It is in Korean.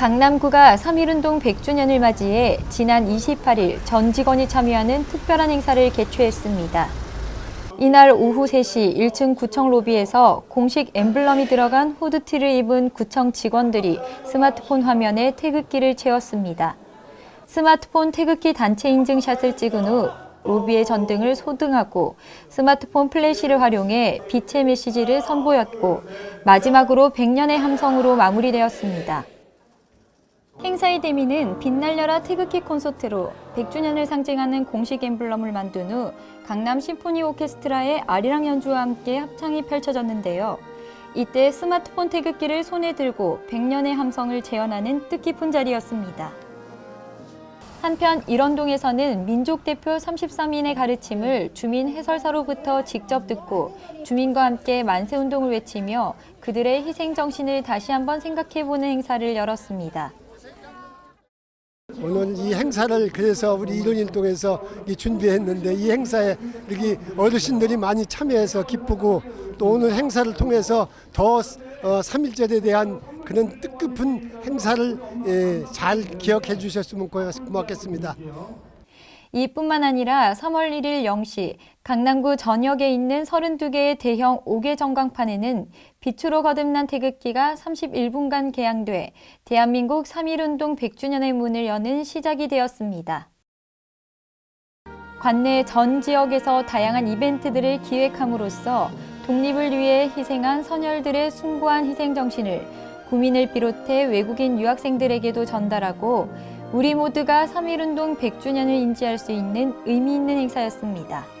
강남구가 3.1운동 100주년을 맞이해 지난 28일 전 직원이 참여하는 특별한 행사를 개최했습니다. 이날 오후 3시 1층 구청 로비에서 공식 엠블럼이 들어간 후드티를 입은 구청 직원들이 스마트폰 화면에 태극기를 채웠습니다. 스마트폰 태극기 단체 인증샷을 찍은 후 로비의 전등을 소등하고 스마트폰 플래시를 활용해 빛의 메시지를 선보였고 마지막으로 100년의 함성으로 마무리되었습니다. 행사의 대미는 빛날려라 태극기 콘서트로 100주년을 상징하는 공식 엠블럼을 만든 후 강남 심포니 오케스트라의 아리랑 연주와 함께 합창이 펼쳐졌는데요. 이때 스마트폰 태극기를 손에 들고 100년의 함성을 재현하는 뜻깊은 자리였습니다. 한편 일원동에서는 민족 대표 33인의 가르침을 주민 해설사로부터 직접 듣고 주민과 함께 만세 운동을 외치며 그들의 희생 정신을 다시 한번 생각해 보는 행사를 열었습니다. 오늘 이 행사를 그래서 우리 일원일동에서 이 준비했는데 이 행사에 여기 어르신들이 많이 참여해서 기쁘고 또 오늘 행사를 통해서 더 어, 3.1절에 대한 그런 뜻깊은 행사를 예, 잘 기억해 주셨으면 고- 고맙겠습니다. 이뿐만 아니라 3월 1일 0시 강남구 전역에 있는 32개의 대형 5개 전광판에는 빛으로 거듭난 태극기가 31분간 개양돼 대한민국 3.1운동 100주년의 문을 여는 시작이 되었습니다. 관내 전 지역에서 다양한 이벤트들을 기획함으로써 독립을 위해 희생한 선열들의 숭고한 희생 정신을 구민을 비롯해 외국인 유학생들에게도 전달하고 우리 모두가 3.1운동 100주년을 인지할 수 있는 의미 있는 행사였습니다.